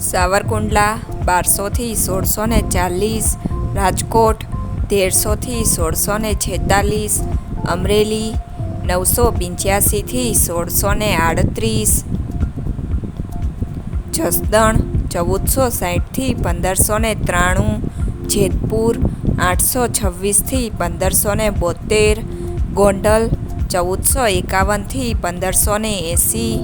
સાવરકુંડલા બારસોથી સોળસો ને ચાલીસ, રાજકોટ તેરસોથી સોળસો ને છેતાલીસ, અમરેલી નવસો પંચ્યાસીથી સોળસો ને આડત્રીસ, જસદણ ચૌદસો સાઠથી પંદરસો ને ત્રાણું, જેતપુર આઠસો છવ્વીસથી પંદરસો ને બોતેર ગોંડલ ચૌદસો એકાવનથી પંદરસો ને એંસી